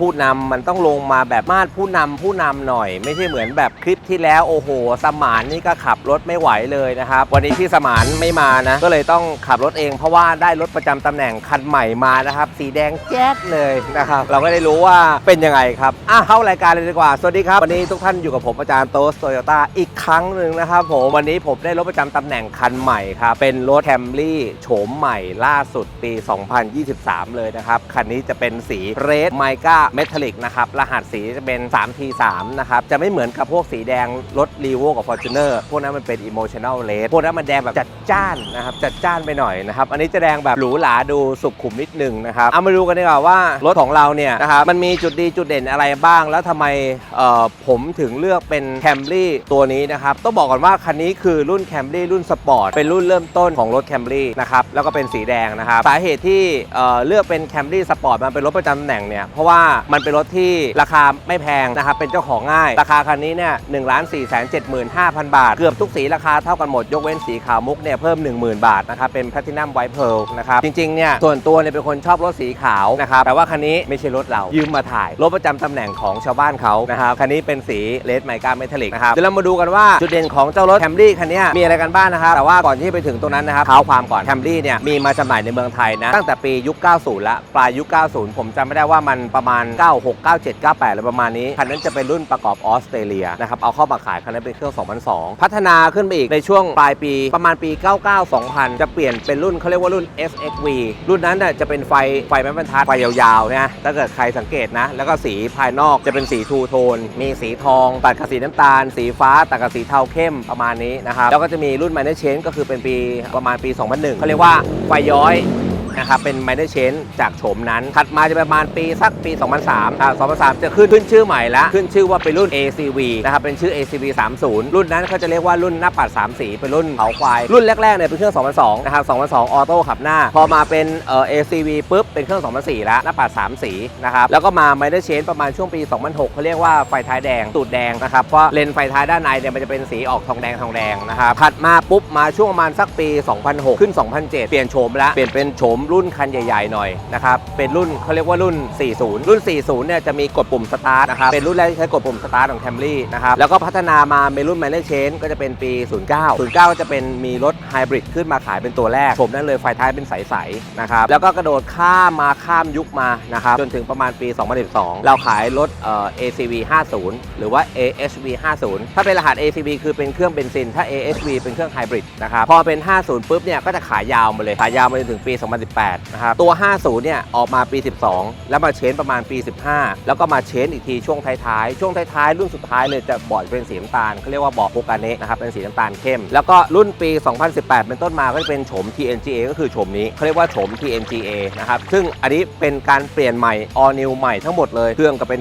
ผู้นำมันต้องลงมาแบบมาดผู้นำผู้นำหน่อย ไม่ใช่เหมือนแบบคลิปที่แล้วโอ้โห สมานนี่ก็ขับรถไม่ไหวเลยนะครับ วันนี้พี่สมานไม่มานะ ก็เลยต้องขับรถเอง เพราะว่าได้รถประจำตำแหน่งคันใหม่มานะครับ สีแดงแจ๊ดเลยนะครับ เราก็ได้รู้ว่าเป็นยังไงครับอะเข้ารายการเลยดีกว่า สวัสดีครับ วันนี้ทุกท่านอยู่กับผมอาจารย์โตสโตโยต้าอีกครั้งหนึ่งนะครับผมวันนี้ผมได้รถประจำตำแหน่งคันใหม่ครับเป็นรถแคมรี่โฉมใหม่ล่าสุดปี 2023 เลยนะครับคันนี้จะเป็นสีเรดไมกาเมทัลลิกนะครับรหัสสีจะเป็น 3T3 นะครับจะไม่เหมือนกับพวกสีแดงรถรีโวกับ Fortuner พวกนั้นมันเป็น emotional red พวกนั้นมันแดงแบบจัดจ้านนะครับจัดจ้านไปหน่อยนะครับอันนี้จะแดงแบบหรูหราดูสุขุมนิดหนึงนะครับเอามาดูกันดีกว่าว่ารถของเราเนี่ยนะครับมันมีจุดดีจุดเด่นอะไรบ้าง แล้วทำไมผมถึงเลือกเป็น Camry ตัวนี้นะครับต้องบอกก่อนว่าคันนี้คือรุ่น Camry รุ่นสปอร์ตเป็นรุ่นเริ่มต้นของรถ Camry นะครับแล้วก็เป็นสีแดงนะครับสาเหตุที่เเลือกเป็น Camry Sport มันเป็นรถประจำตำแหน่งเนี่ยเพราะว่ามันเป็นรถที่ราคาไม่แพงนะครับ เป็นเจ้าของง่าย ราคาคันนี้เนี่ยหนึ่งล้านสี่แสนเจ็ดหมื่นห้าพันบาท เกือบทุกสีราคาเท่ากันหมด ยกเว้นสีขาวมุกเนี่ยเพิ่ม 10,000 บาทนะครับ เป็น Platinum White Pearl นะครับ จริงๆ เนี่ย ส่วนตัวเนี่ยเป็นคนชอบรถสีขาวนะครับ แต่ว่าคันนี้ไม่ใช่รถเรา ยืมมาถ่าย รถประจำตำแหน่งของชาวบ้านเขานะครับ คันนี้เป็นสีเลดไมกาเมทัลลิกนะครับ เดี๋ยวเรามาดูกันว่าจุดเด่นของเจ้ารถแคมรี่คันนี้มีอะไรกันบ้างนะครับ แต่ว่าก่อนที่ไปถึงตรงนั้นนะครับเท้าความก่อนแคมรี่เนี่ยมีมาจำหน่ายในเมืองไทยนะตั้งแต่ปียุค 90 ละปลายยุค 90 ผมจำไม่ได้ว่ามันประมาณ96 97 98อะไรประมาณนี้ คันนั้นจะเป็นรุ่นประกอบออสเตรเลียนะครับ เอาเข้ามาขายคันนั้นเป็นเครื่อง 2002 พัฒนาขึ้นไปอีกในช่วงปลายปีประมาณปี 99 2000 จะเปลี่ยนเป็นรุ่นเขาเรียกว่ารุ่น SXV รุ่นนั้นน่ะจะเป็นไฟไฟแม่บรรทัดไฟยาวๆนะถ้าเกิดใครสังเกตนะ แล้วก็สีภายนอกจะเป็นสีทูโทน มีสีทอง ตัดกับสีน้ำตาล สีฟ้า ตัดกับสีเทาเข้มประมาณนี้นะครับ แล้วก็จะมีรุ่น Minor Change ก็คือเป็นปีประมาณปี 2001เขาเรียกว่าไฟย้อย นะครับเป็น minor change จากโฉมนั้น ถัดมาจะประมาณปีสักปี 2003อ่า2003 จะขึ้นขึ้นชื่อใหม่ล้วขึ้นชื่อว่าเป็นรุ่น ACV นะครับเป็นชื่อ ACV 30 รุ่นนั้นเขาจะเรียกว่ารุ่นหน้าปัด3สีเป็นรุ่นเผาควาย รุ่นแรกๆเนี่ยเป็นเครื่อง 2002นะครับ2002ออโต้ขับหน้า พอมาเป็นเอ่อ ACV ปุ๊บเป็นเครื่อง 2004ล้วหน้าปัด3สีนะครับแล้วก็มา minor change ประมาณช่วงปี 2006เขาเรียกว่าไฟท้ายแดงตูดแดงนะครับเพราะเลนไฟท้ายด้านในเนี่ยมันจะเป็นสีออกทองแดงทองแดงนะครับถัดมาปุ๊บมาช่วงประมาณสักปี 2006 ขึ้น 2007 เปลี่ยนโฉมล้วเปลี่ยนเป็นโฉมรุ่นคันใหญ่ๆหน่อยนะครับเป็นรุ่นเขาเรียกว่ารุ่น 40 รุ่น 40 เนี่ยจะมีกดปุ่มสตาร์ทนะครับเป็นรุ่นแรกที่ใช้กดปุ่มสตาร์ทของ Camry นะครับแล้วก็พัฒนามาเป็นรุ่น Minor Change ก็จะเป็นปี 09 09 ก็จะเป็นมีรถไฮบริดขึ้นมาขายเป็นตัวแรกโฉมนั้นเลยไฟท้ายเป็นใสๆนะครับแล้วก็กระโดดข้ามมาข้ามยุคมานะครับจนถึงประมาณปี 2012 เราขายรถเอ่อ ACV 50 หรือว่า AHV 50 ถ้าเป็นรหัส ACV คือเป็นเครื่องเบนซิน ถ้า AHV เป็นเครื่องไฮบริดนะครับพอเป็น 50 ปุ๊บเนี่ยก็จะขายยาวมาเลยขายยาวมาจนถึงปี18 นะครับ ตัว 50 เนี่ย ออกมาปี 12 แล้วมาเชนประมาณปี 15 แล้วก็มาเชนอีกทีช่วงท้ายๆ ช่วงท้ายๆ รุ่นสุดท้ายเลยจะบอดเป็นสีน้ำตาลเขาเรียกว่าบอดโปกาเนะนะครับ เป็นสีน้ำตาลเข้ม แล้วก็รุ่นปี 2018 เป็นต้นมาก็จะเป็นโฉม TNGA ก็คือโฉมนี้เขาเรียกว่าโฉม TNGA นะครับ ซึ่งอันนี้เป็นการเปลี่ยนใหม่ all new ใหม่ทั้งหมดเลย เครื่องก็เป็น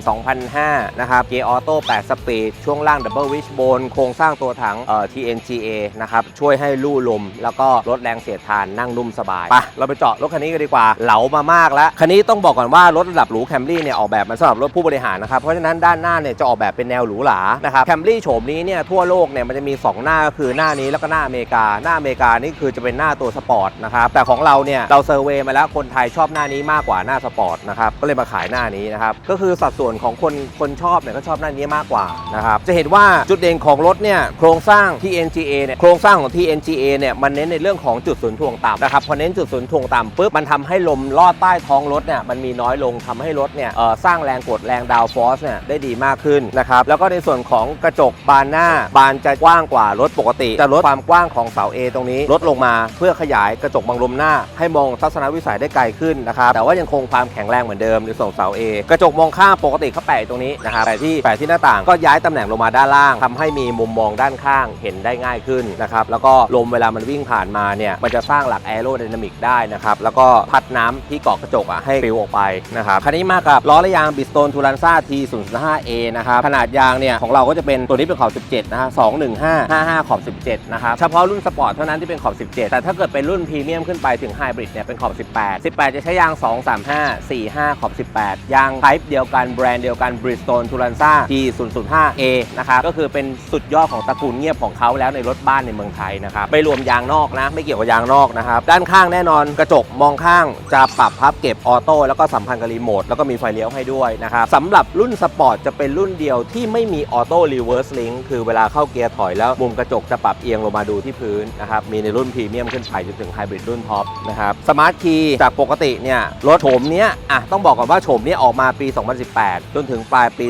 2005 นะครับ เกียร์ออโต้ 8 สปีด ช่วงล่าง double wishbone โครงสร้างตัวถังเอ่อ TNGA นะครับ ช่วยให้ลู่ลม แล้วก็ลดแรงเสียดทานนั่งนุ่มสบายไปเราไปเจาะรถคันนี้กันดีกว่าเหลามามากแล้วคันนี้ต้องบอกก่อนว่ารถระดับหรูแคมรี่เนี่ยออกแบบมาสำหรับรถผู้บริหารนะครับเพราะฉะนั้นด้านหน้าเนี่ยจะออกแบบเป็นแนวหรูหรานะครับแคมรี่โฉมนี้เนี่ยทั่วโลกเนี่ยมันจะมี 2 หน้าก็คือหน้านี้แล้วก็หน้าอเมริกา หน้าอเมริกานี่คือจะเป็นหน้าตัวสปอร์ตนะครับแต่ของเราเนี่ยเราเซอร์เวย์มาแล้วคนไทยชอบหน้านี้มากกว่าหน้าสปอร์ตนะครับก็เลยมาขายหน้านี้นะครับก็คือสัดส่วนของคนคนชอบเนี่ยก็ชอบหน้านี้มากกว่านะครับจะเห็นว่าจุดเด่นของรถเนี่ยโครงสร้าง TNGA เนี่ยโครงสร้างของ TNGA เนี่ยมันเน้นในเรื่องของจุดศูนย์ถ่วงต่ำนะครับพอเน้นจุดศูนย์ถ่วงต่ำปุ๊บมันทำให้ลมลอดใต้ท้องรถเนี่ยมันมีน้อยลงทำให้รถเนี่ยสร้างแรงกดแรงดาวฟอสเนี่ยได้ดีมากขึ้นนะครับแล้วก็ในส่วนของกระจกบานหน้าบานจะกว้างกว่ารถปกติจะลดความกว้างของเสา A ตรงนี้ลดลงมาเพื่อขยายกระจกบังลมหน้า ให้มองทัศนวิสัยได้ไกลขึ้นนะครับแต่ว่ายังคงความแข็งแรงเหมือนเดิมในส่วนของเสา A กระจกมองข้างปกติเขาแปะตรงนี้นะครับแปะที่แปะที่หน้าต่างก็ย้ายตำแหน่งลงมาด้านล่างทำให้มีมุมมองด้านข้างเห็นได้ง่ายขึ้นนะครับแล้วก็ลมเวลามันวิ่งผ่านมาเนี่ยมันจะสร้างหลักแอโรไดนามิกได้นะครับแล้วก็พัดน้ำที่เกาะกระจกอะให้ปลิวออกไปนะครับคันนี้มากับล้อและยางบิสโตนทูรันซ่า T 0 5 A นะครับขนาดยางเนี่ยของเราก็จะเป็นตัวนี้เป็นขอบ 17 นะฮะ215 55 ขอบ 17 นะครับเฉพาะรุ่นสปอร์ตเท่านั้นที่เป็นขอบ 17 แต่ถ้าเกิดเป็นรุ่นพรีเมียมขึ้นไปถึงไฮบริดเนี่ยเป็นขอบ 18 18 จะใช้ยาง 235 45 ขอบ 18 ยางไทป์เดียวกันแบรนด์เดียวกัน Bridgestone Turanza T 0 0 5 A นะครับก็คือเป็นสุดยอดของตระกูลเงียบของเขาแล้วในรถบ้านในเมืองไทยนะครับไม่รวมยางนอกนะไม่เกี่ยวกับยางนอกนะครับด้านข้างแน่นอนกระจกกมองข้างจะปรับพับเก็บออโต้แล้วก็สัมพันธ์กับรีโมทแล้วก็มีไฟเลี้ยวให้ด้วยนะครับสำหรับรุ่นสปอร์ตจะเป็นรุ่นเดียวที่ไม่มีออโต้รีเวิร์สลิงคือเวลาเข้าเกียร์ถอยแล้วมุมกระจกจะปรับเอียงลงมาดูที่พื้นนะครับมีในรุ่นพรีเมียมขึ้นไปจนถึงไฮบริดรุ่นท็อปนะครับสมาร์ทคีย์จากปกติเนี่ยรถโฉมเนี้ยอะต้องบอกก่อนว่าโฉมเนี้ยออกมาปี 2018 จนถึงปลายปี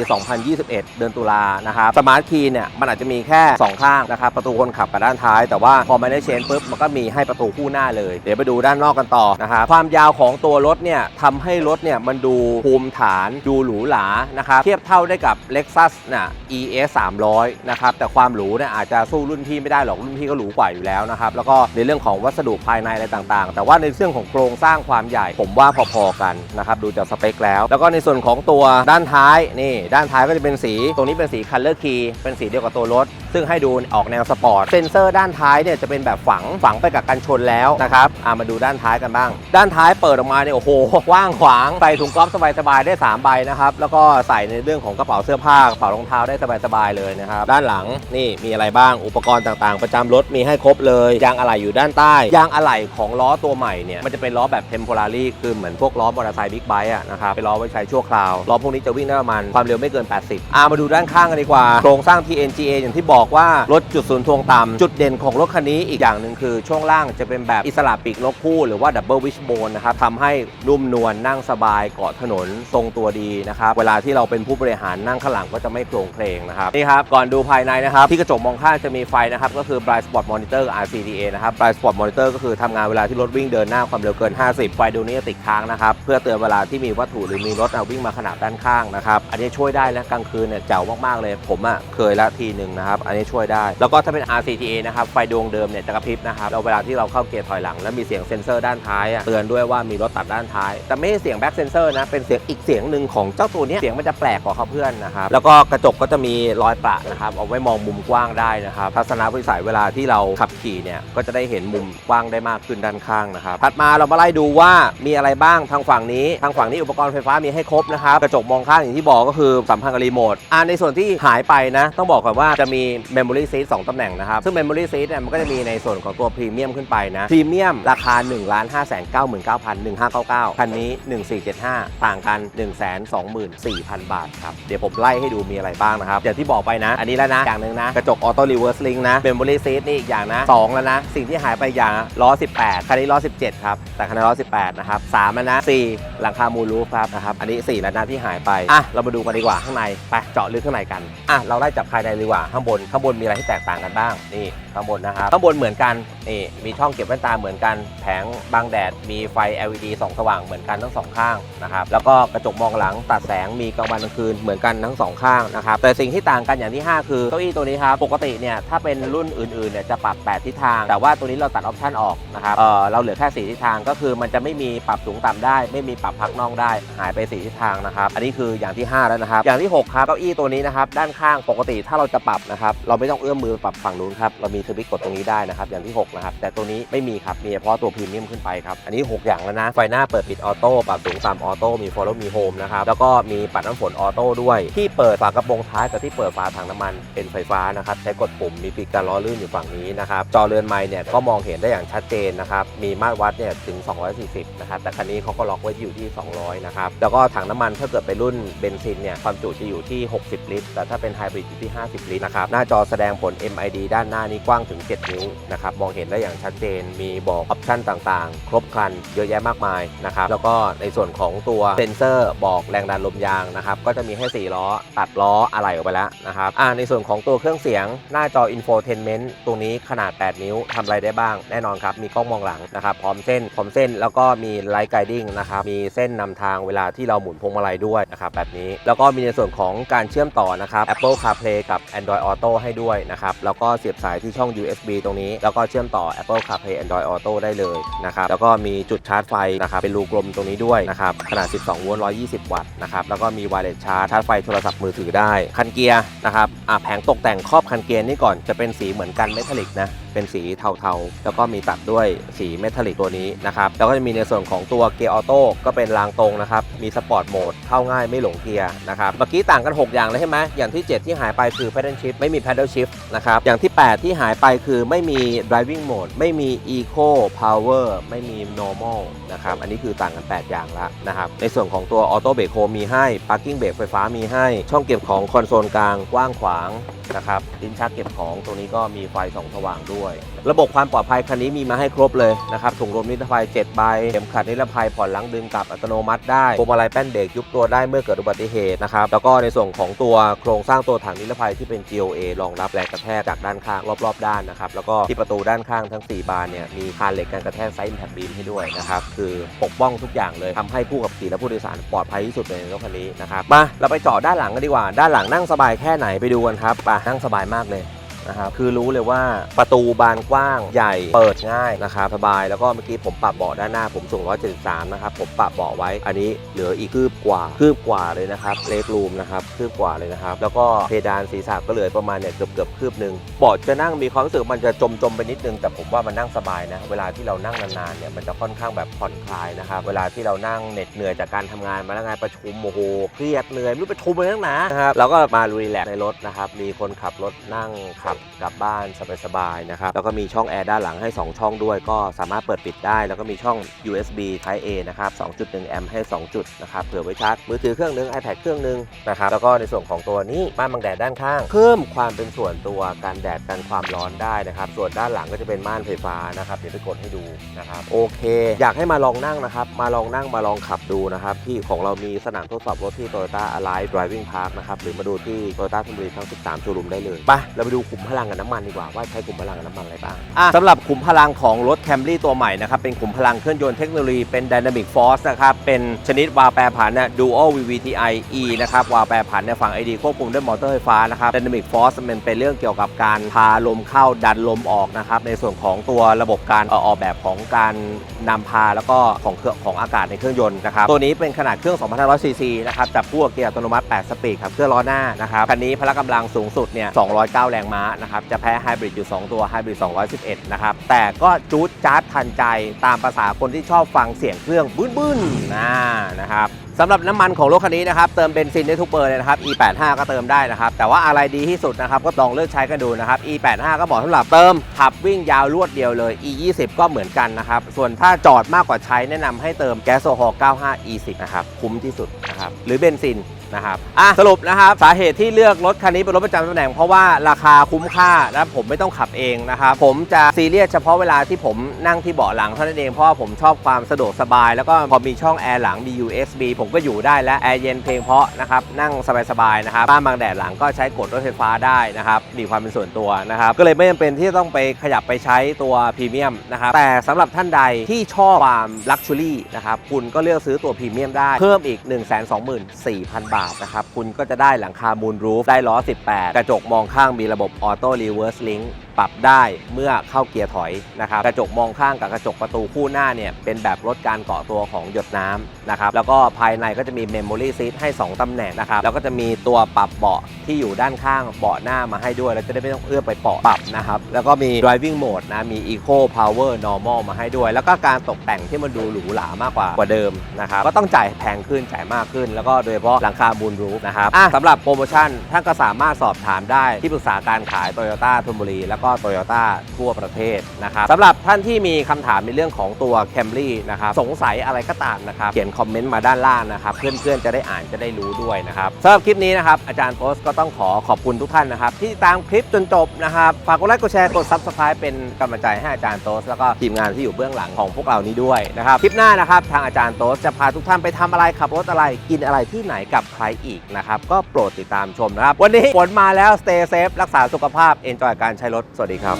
2021 เดือนตุลานะครับสมาร์ทคีย์เนี่ยมันอาจจะมีแค่ 2 ข้างนะครับประตูคนขับกับด้านท้าย แต่ว่าพอมันได้เชนปุ๊บมันก็มีให้ประตูคู่หน้าเลย เดี๋ยวไปดูด้านนอกกันต่อนะครับความยาวของตัวรถเนี่ยทำให้รถเนี่ยมันดูภูมิฐานดูหรูหรานะครับเทียบเท่าได้กับ Lexus น่ะ ES 300นะครับแต่ความหรูเนี่ยอาจจะสู้รุ่นพี่ไม่ได้หรอกรุ่นพี่ก็หรูกว่าอยู่แล้วนะครับแล้วก็ในเรื่องของวัสดุภายในอะไรต่างๆ แต่ว่าในเรื่องของโครงสร้างความใหญ่ ผมว่าพอๆกันนะครับดูจากสเปคแล้ว แล้วก็ในส่วนของตัวด้านท้ายนี่ด้านท้ายก็จะเป็นสี ตรงนี้เป็นสี Color Key เป็นสีเดียวกับตัวรถ ซึ่งให้ดูออกแนวสปอร์ตเซนเซอร์ด้านท้ายเนี่ยจะเป็นแบบฝังฝังไปกับกันชนแล้วนะครับอ่ามาดูด้านท้ายกันบ้าง ด้านท้ายเปิดออกมาเนี่ยโอ้โหกว้างขวางใส่ถุงก๊อฟสบายๆได้ 3 ใบนะครับ แล้วก็ใส่ในเรื่องของกระเป๋าเสื้อผ้ากระเป๋ารองเท้าได้สบายๆเลยนะครับ ด้านหลังนี่มีอะไรบ้างอุปกรณ์ต่างๆ ประจำรถมีให้ครบเลยยางอะไหล่อยู่ด้านใต้ยางอะไหล่ของล้อตัวใหม่เนี่ยมันจะเป็นล้อแบบ temporary คือเหมือนพวกล้อมอเตอร์ไซค์บิ๊กไบค์อะนะครับเป็นล้อไว้ใช้ชั่วคราวล้อพวกนี้จะวิ่งได้ประมาณความเร็วไม่เกิน 80อ่ามาดูด้านข้างกันดีกว่าโครงสร้าง TNGA อย่างที่บอกว่าลดจุดศูนย์ทวงต่ำจุดเด่นของรถคันนี้อีกอย่างหนึ่งคือช่วงล่างจะเป็นแบบอิสระปีกนกคู่หรือว่าดับเบิลวิชโบนนะครับทำให้นุ่มนวลนั่งสบายเกาะถนนทรงตัวดีนะครับเวลาที่เราเป็นผู้บริหารนั่งข้างหลังก็จะไม่โครงเครงนะครับนี่ครับก่อนดูภายในนะครับที่กระจกมองข้างจะมีไฟนะครับก็คือ Bright Spot Monitor RCDA นะครับ Bright Spot Monitor ก็คือทำงานเวลาที่รถวิ่งเดินหน้าความเร็วเกิน 50 ไฟดูนี้ติดค้างนะครับเพื่อเตือนเวลาที่มีวัตถุหรือมีรถอะวิ่งมาขนาดด้านข้างนะครับอันนี้ช่วยได้นะกลางคืนเนี่ยเจ๋วมากๆเลย ผมอะเคยละทีหนึ่งนะครับอันนี้ช่วยได้ แล้วก็ถ้าเป็น RCTA นะครับไฟดวงเดิมเนี่ยจะกระพริบนะครับแล้วเวลาที่เราเข้าเกียร์ถอยหลัง แล้วมีเสียงเซ็นเซอร์ด้านท้ายอะเตือนด้วยว่ามีรถตัดด้านท้าย แต่ไม่ใช่เสียงแบ็กเซนเซอร์นะเป็นเสียงอีกเสียงหนึ่งของเจ้าตัวนี้เสียงมันจะแปลกกว่าเขาเพื่อนนะครับแล้วก็กระจกก็จะมีรอยประนะครับเอาไว้มองมุมกว้างได้นะครับทัศนวิสัยเวลาที่เราขับขี่เนี่ยก็จะได้เห็นมุมกว้างได้มากขึ้นด้านข้างนะครับถัดมาเรามาไล่ดูว่ามีอะไรบ้างทางฝั่งนี้ ทางฝั่งนี้อุปกรณ์ไฟฟ้ามีให้ครบนะครับกระจกมองข้างอย่างที่บอกก็คือสัมพันธ์กับรีโมทอ่าในส่วนที่หายไปนะต้องบอกก่อนว่าจะมี Memory Seat 2ตำแหน่งนะครับซึ่ง Memory Seat เนี่ยมันก็จะมีในส่วนของตัวพรีเมียมขึ้นไปนะพรีเมียมราคา1 5 9 9 599,1599 คันนี้ 1475 ต่างกัน 124,000 บาทครับ เดี๋ยวผมไล่ให้ดูมีอะไรบ้างนะครับ อย่างที่บอกไปนะ อันนี้แล้วนะ อย่างหนึ่งนะ กระจกออโต้รีเวิร์สลิงนะ Memory Seat นี่อีกอย่างนะ 2 แล้วนะ สิ่งที่หายไปอย่างล้อ 18 คันนี้ล้อ 17 ครับ แต่คันนี้ล้อ 18 นะครับ 3 แล้วนะ 4 หลังคามูลูฟครับนะครับ อันนี้ 4 แล้วนะที่หายไป อะ เรามาดูกันดีกว่าข้างใน ไปเจาะลึกข้างในกัน อะ เราไล่จับภายในดีกว่า ข้างบน ข้างบนมีอะไรที่แตกต่างกันบ้าง นี่ ข้างบนนะครับ ข้างบนเหมือนกัน นี่ มีช่องเก็บแว่นตาเหมือนกัน แผงบังแดด มีไฟ LED ส่องสว่างเหมือนกันทั้งสองข้างนะครับแล้วก็กระจกมองหลังตัดแสงมีกลางวันกลางคืนเหมือนกันทั้งสองข้างนะครับแต่สิ่งที่ต่างกันอย่างที่ 5 คือเก้าอี้ตัวนี้ครับปกติเนี่ยถ้าเป็นรุ่นอื่นๆเนี่ยจะปรับ 8 ทิศทาง แต่ว่าตัวนี้เราตัดออปชันออกนะครับเออเราเหลือแค่4ทิศทางก็คือมันจะไม่มีปรับสูงต่ำได้ ไม่มีปรับพักน่องได้หายไป4ทิศทางนะครับอันนี้คืออย่างที่ 5 แล้วนะครับอย่างที่6ครับเก้าอี้ตัวนี้นะครับด้านข้างปกติถ้าเราจะปรับนะครับเราไม่ต้องเอื้อมมือปรับฝั่งนู้นครับเรามีสวิตช์กดตรงนี้ได้นะครับอย่างที่6นะครับแต่ตัวนี้ไม่มีครับมีเฉพาะตัวพรีเมียมขึ้นไปครับ อันนี้ 6 อย่างแล้วนะ ไฟหน้าเปิดปิดออโต้ ปรับสูงต่ำออโต้ มี follow มี home นะครับ แล้วก็มีปัดน้ำฝนออโต้ด้วย ที่เปิดฝากระโปรงท้ายกับที่เปิดฝาถังน้ำมันเป็นไฟฟ้านะครับ ใช้กดปุ่ม มีปีกการล้อลื่นอยู่ฝั่งนี้นะครับ จอเรือนไม้เนี่ยก็มองเห็นได้อย่างชัดเจนนะครับ มีมาตรวัดเนี่ยถึง 240 นะครับ แต่คันนี้เขาก็ล็อกไว้อยู่ที่ 200 นะครับ แล้วก็ถังน้ำมันถ้าเกิดเป็นรุ่นเบนซินเนี่ยความจุจะอยู่ที่ 60 ลิตร แต่ถ้าเป็นไฮบริดอยู่ที่ 50 ลิตรนะครับ หน้าจอแสดงผล MID ด้านหน้านี้กว้างถึง 7 นิ้วนะครับ มองเห็นได้อย่างชัดเจน มีบอกออปชั่นต่างๆครบครันเยอะแยะมากมายนะครับแล้วก็ในส่วนของตัวเซนเซอร์บอกแรงดันลมยางนะครับก็จะมีให้ 4 ล้อ ตัดล้ออะไหล่ออกไปแล้วนะครับอ่าในส่วนของตัวเครื่องเสียงหน้าจอ infotainment ตรงนี้ขนาด 8 นิ้วทำอะไรได้บ้างแน่นอนครับ มีกล้องมองหลังนะครับพร้อมเส้นพร้อมเส้นแล้วก็มีไลท์ไกดิ้งนะครับมีเส้นนำทางเวลาที่เราหมุนพวงมาลัยด้วยนะครับแบบนี้แล้วก็มีในส่วนของการเชื่อมต่อนะครับ Apple CarPlay กับ Android Auto ให้ด้วยนะครับแล้วก็เสียบสายที่ช่อง USB ตรงนี้ แล้วก็เชื่อมต่อ Apple CarPlay Android Auto ได้เลยนะครับแล้วก็มีจุดชาร์จไฟนะครับเป็นรูกลมตรงนี้ด้วยนะครับขนาด 12 โวลต์ 120 วัตต์นะครับแล้วก็มีไวเลสชาร์จชาร์จไฟโทรศัพท์มือถือได้ คันเกียร์นะครับอะแผงตกแต่งครอบคันเกียร์นี่ก่อนจะเป็นสีเหมือนกันเมทัลลิกนะ เป็นสีเทาๆ แล้วก็มีตัดด้วยสีเมทัลลิกตัวนี้นะครับ แล้วก็จะมีในส่วนของตัวเกียร์ออโต้ก็เป็นรางตรงนะครับ มีสปอร์ตโหมดเข้าง่ายไม่หลงเกียร์นะครับ เมื่อกี้ต่างกัน 6 อย่างเลยใช่ไหมอย่างที่ 7 ที่หายไปคือ paddle shift ไม่มี paddle shift นะครับ อย่างที่ 8 ที่หายไปคือไม่มี driving mode ไม่มี eco power ไม่มี normal นะครับ อันนี้คือต่างกัน 8 อย่างละนะครับ ในส่วนของตัว auto brake hold มีให้ parking brake ไฟฟ้ามีให้ ช่องเก็บของคอนโซลกลางกว้างขวางนะครับ ลิ้นชักเก็บของตรงนี้ก็มีไฟส่องสว่างด้วยระบบความปลอดภัยคันนี้มีมาให้ครบเลยนะครับถุงลมนิรภัย7ใบเข็มขัดนิรภัยผ่อนหลังดึงกลับอัตโนมัติได้พวงมาลัยแป้นเบรกยุบตัวได้เมื่อเกิดอุบัติเหตุนะครับแล้วก็ในส่วนของตัวโครงสร้างตัวถังนิรภัยที่เป็น GOA รองรับแรงกระแทกจากด้านข้างรอบๆ ด้านนะครับแล้วก็ที่ประตูด้านข้างทั้ง 4 บานเนี่ยมีคานเหล็กกันกระแทกไซส์แผ่นบีมให้ด้วยนะครับคือปกป้องทุกอย่างเลยทำให้ผู้ขับขี่และผู้โดยสารปลอดภัยที่สุดเลยในรถคันนี้นะครับมาเราไปเจาะด้านหลังกันดีกว่า ด้านหลังนั่งสบายแค่ไหนไปดูกันครับไปนั่งสบายมากเลย นะครับคือรู้เลยว่าประตูบานกว้างใหญ่เปิดง่ายนะครับสบายแล้วก็เมื่อกี้ผมปรับเบาะด้านหน้าผมสูง173นะครับผมปรับเบาะไว้อันนี้เหลืออีกคืบกว่าคืบกว่าเลยนะครับเลกรูมนะครับคืบกว่าเลยนะครับแล้วก็เพดานศีรษะก็เหลือประมาณเนี่ยเกือบเกือบคืบหนึ่งเบาะจะนั่งมีความรู้สึกมันจะจมจมๆไปนิดนึง แต่ผมว่ามันนั่งสบายนะเวลาที่เรานั่งนานๆเนี่ยมันจะค่อนข้างแบบผ่อนคลายนะครับเวลาที่เรานั่งเหน็ดเหนื่อยจากการทำงานมาแล้วงานประชุมโอ้โหเครียดเหนื่อยไม่รู้ประชุมอะไรนักหนานะครับเราก็มารีแลกซ์ในรถนะครับมีคนขับรถนั่งขับกลับบ้านสบายๆนะครับแล้วก็มีช่องแอร์ด้านหลังให้ 2 ช่องด้วย ก็สามารถเปิดปิดได้ แล้วก็มีช่อง USB Type A นะครับ 2.1 แอมป์ให้ 2 จุดนะครับเผื่อไว้ชาร์จมือถือเครื่องนึง iPad เครื่องนึงนะครับแล้วก็ในส่วนของตัวนี้ม่านบังแดดด้านข้าง เพิ่มความเป็นส่วนตัวการแดดกันความร้อนได้นะครับส่วนด้านหลังก็จะเป็นม่านไฟฟ้านะครับเดี๋ยวไปกดให้ดูนะครับโอเค อยากให้มาลองนั่งนะครับมาลองนั่งมาลองขับดูนะครับที่ของเรามีสนามทดสอบรถที่ Toyota Alive Driving Park นะครับหรือมาดูที่ Toyota ธนบุรีทั้ง 13 โชว์รูมได้เลยไปเราไปดูขุมพลังกับน้ำมันดีกว่าว่าใช้ขุมพลังกับน้ำมันอะไรบ้างอะสำหรับขุมพลังของรถ Camry ตัวใหม่นะครับเป็นขุมพลังเครื่องยนต์เทคโนโลยีเป็น Dynamic Force นะครับเป็นชนิดวาล์วแปรผันนะ Dual VVTi E นะครับวาล์วแปรผันในฝั่ง ID ควบคุมด้วยมอเตอร์ไฟฟ้านะครับ Dynamic Force มันเป็นเรื่องเกี่ยวกับการพาลมเข้าดันลมออกนะครับในส่วนของตัวระบบการออกแบบของการนำพาแล้วก็ของเครื่องของอากาศในเครื่องยนต์นะครับตัวนี้เป็นขนาดเครื่อง2,500ซีซีนะครับจับคู่กับเกียร์อัตโนมัติ 8 สปีดครับเครื่องล้อหน้านะครับคันนี้พละกำลังสูงสุดเนี่ย209 แรงม้านะครับจะแพ้ไฮบริดอยู่ 2 ตัวไฮบริด211 นะครับ แต่ก็จูดจ๊าดทันใจตามภาษาคนที่ชอบฟังเสียงเครื่องบึ้นๆนะนะครับสำหรับน้ำมันของรถคันนี้นะครับเติมเบนซินได้ทุกเบอร์เลยนะครับ E85 ก็เติมได้นะครับ แต่ว่าอะไรดีที่สุดนะครับก็ลองเลือกใช้กันดูนะครับ E85 ก็เหมาะสำหรับเติมขับวิ่งยาวรวดเดียวเลย E20 ก็เหมือนกันนะครับ ส่วนถ้าจอดมากกว่าใช้แนะนำให้เติมแก๊สโซฮอล์95 E10 นะครับคุ้มที่สุดนะครับหรือเบนซิน นะครับอะสรุปนะครับสาเหตุที่เลือกรถคันนี้เป็นรถประจำตำแหน่ง เพราะว่าราคาคุ้มค่าและผมไม่ต้องขับเองนะครับผมจะซีเรียสเฉพาะเวลาที่ผมนั่งที่เบาะหลังเท่านั้นเองเพราะว่าผมชอบความสะดวกสบาย แล้วก็พอมีช่องแอร์หลังมี USB ผมก็อยู่ได้และแอร์เย็นเพลงเพราะนะครับนั่งสบายๆนะครับบ้านบางแดดหลังก็ใช้กดรถไฟฟ้าได้นะครับมีความเป็นส่วนตัวนะครับก็เลยไม่จำเป็นที่จะต้องไปขยับไปใช้ตัวพรีเมียมนะครับแต่สำหรับท่านใดที่ชอบความลักชัวรี่นะครับคุณก็เลือกซื้อตัวพรีเมียมได้เพิ่มอีก 1 2 4 0 0 0 บาทนะครับ คุณก็จะได้หลังคามูลรูฟ ได้ล้อ 18 กระจกมองข้างมีระบบออโต้รีเวิร์สลิง ปรับได้เมื่อเข้าเกียร์ถอยนะครับกระจกมองข้างกับกระจกประตูคู่หน้าเนี่ยเป็นแบบลดการเกาะตัวของหยดน้ำนะครับแล้วก็ภายในก็จะมีเมมโมรี่ซีทให้ 2 ตำแหน่งนะครับแล้วก็จะมีตัวปรับเบาะที่อยู่ด้านข้างเบาะหน้ามาให้ด้วยแล้วจะได้ไม่ต้องเอื้อไปเปาะปรับนะครับแล้วก็มี driving mode นะมี eco power normal มาให้ด้วย แล้วก็การตกแต่งที่มันดูหรูหรามากกว่ากว่าเดิมนะครับก็ต้องจ่ายแพงขึ้นจ่ายมากขึ้น แล้วก็โดยเฉพาะหลังคามูลรูฟนะครับอะสำหรับโปรโมชั่นท่านก็สามารถสอบถามได้ที่ปรึกษาการขาย Toyota ธนบุรีแล้วก็ Toyota ทั่วประเทศนะครับสำหรับท่านที่มีคำถามในเรื่องของตัว Camry นะครับสงสัยอะไรก็ตามนะครับเขียนคอมเมนต์มาด้านล่างนะครับเพื่อนๆจะได้อ่านจะได้รู้ด้วยนะครับสำหรับคลิปนี้นะครับอาจารย์โต๊สก็ต้องขอขอบคุณทุกท่านนะครับที่ตามคลิปจนจบนะครับฝากกดไลค์กดแชร์กด Subscribe เป็นกำลังใจให้อาจารย์โต๊สแล้วก็ทีมงานที่อยู่เบื้องหลังของพวกเรานี้ด้วยนะครับคลิปหน้านะครับทางอาจารย์โต๊สจะพาทุกท่านไปทำอะไรขับรถอะไรกินอะไรที่ไหนกับใครอีกนะครับก็โปรดติดตามชมนะครับวันนี้ฝนมาแล้ว stay safe รักษาสุขภาพ enjoy การใช้รถสวัสดีครับ